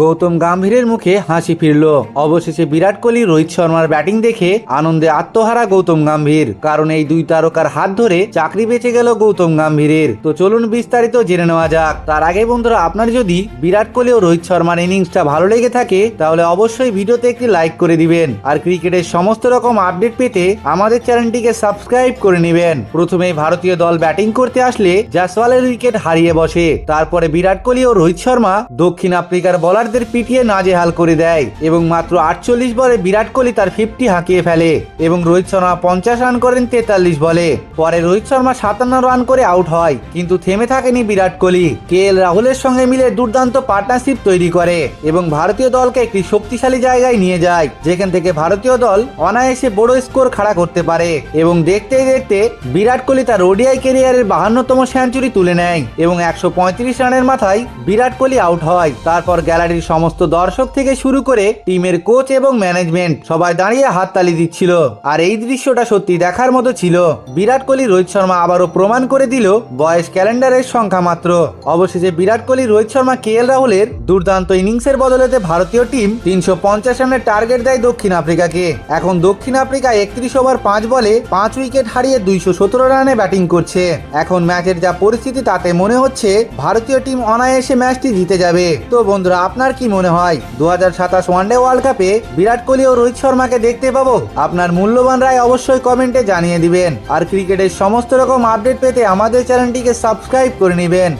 গৌতম গাম্ভীরের মুখে হাসি ফিরল। অবশেষে বিরাট কোহলি, রোহিত শর্মার ব্যাটিং দেখে আনন্দে আত্মহারা গৌতম গাম্ভীর। কারণ এই দুই তারকার হাত ধরে চাকরি বেঁচে গেল গৌতম গাম্ভীরের। তো চলুন বিস্তারিত জেনে নেওয়া যাক। তার আগে বন্ধুরা, আপনার যদি বিরাট কোহলি ও রোহিত শর্মার ইনিংসটা ভালো লেগে থাকে, তাহলে অবশ্যই ভিডিওতে একটি লাইক করে দিবেন। আর ক্রিকেটের সমস্ত রকম আপডেট পেতে আমাদের চ্যানেলটিকে সাবস্ক্রাইব করে নেবেন। প্রথমে ভারতীয় দল ব্যাটিং করতে আসলে জাসওয়ালের উইকেট হারিয়ে বসে। তারপরে বিরাট কোহলি ও রোহিত শর্মা দক্ষিণ আফ্রিকার বলারদের পিটিয়ে নাজেহাল করে দেয় এবং মাত্র আটচল্লিশ বলে বিরাট কোহলি তার ফিফটি হাঁকিয়ে ফেলে এবং রোহিত শর্মা পঞ্চাশ রান করেন তেতাল্লিশ বলে। পরে রোহিত শর্মা সাতান্ন রান করে আউট হয়, কিন্তু থেমে থাকেনি বিরাট কোহলি। কে এল রাহুলের সঙ্গে মিলে দুর্দান্ত পার্টনারশিপ তৈরি করে এবং ভারতীয় দলকে একটি শক্তিশালী জায়গায় নিয়ে যায়, যেখান থেকে ভারতীয় দল অনায়াসে বড় স্কোর খাড়া করতে পারে এবং দেখতে দেখতে বিরাট কোহলি তার ওডিআই কেরিয়ারের বাহান্নতম সেঞ্চুরি তুলে নেয় এবং একশো পঁয়ত্রিশ রানের মাথায় বিরাট কোহলি আউট হয়। তারপর গ্যালারির সমস্ত দর্শক থেকে শুরু করে টিমের কোচ এবং ম্যানেজমেন্ট সবাই দাঁড়িয়ে হাততালি দিচ্ছিল। আর এই দৃশ্যটা সত্যি দেখার মতো ছিল। বিরাট কোহলি, রোহিত শর্মা আবারও প্রমাণ করে দিল বয়স ক্যালেন্ডারের সংখ্যা মাত্র। অবশেষে বিরাট কোহলি, রোহিত শর্মা, কে এল রাহুলের দুর্দান্ত ইনিংসের বদলেতে ভারতীয় টিম তিনশো পঞ্চাশ রানের টার্গেট দেয় দক্ষিণ আফ্রিকাকে। এখন দক্ষিণ আফ্রিকা একত্রিশ ওভার পাঁচ বলে পাঁচ উইকেট হারিয়ে দুইশো সতেরো রানে ব্যাটিং করছে। এখন ম্যাচের যা পরিস্থিতি তাতে মনে হচ্ছে, ভারতীয় টিম অনায়াসে ম্যাচটি জিতে যাবে। তো বন্ধুরা আপনার কি মনে হয়? দু হাজার সাতাশ ওয়ানডে ওয়ার্ল্ড কাপে বিরাট কোহলি ও রোহিত শর্মাকে দেখতে পাবো? আপনার মূল্যবান রায় অবশ্যই কমেন্টে জানিয়ে দিবেন। আর ক্রিকেটের সমস্ত রকম আপডেট পেতে আমাদের চ্যানেলটিকে সাবস্ক্রাইব করে নেবেন।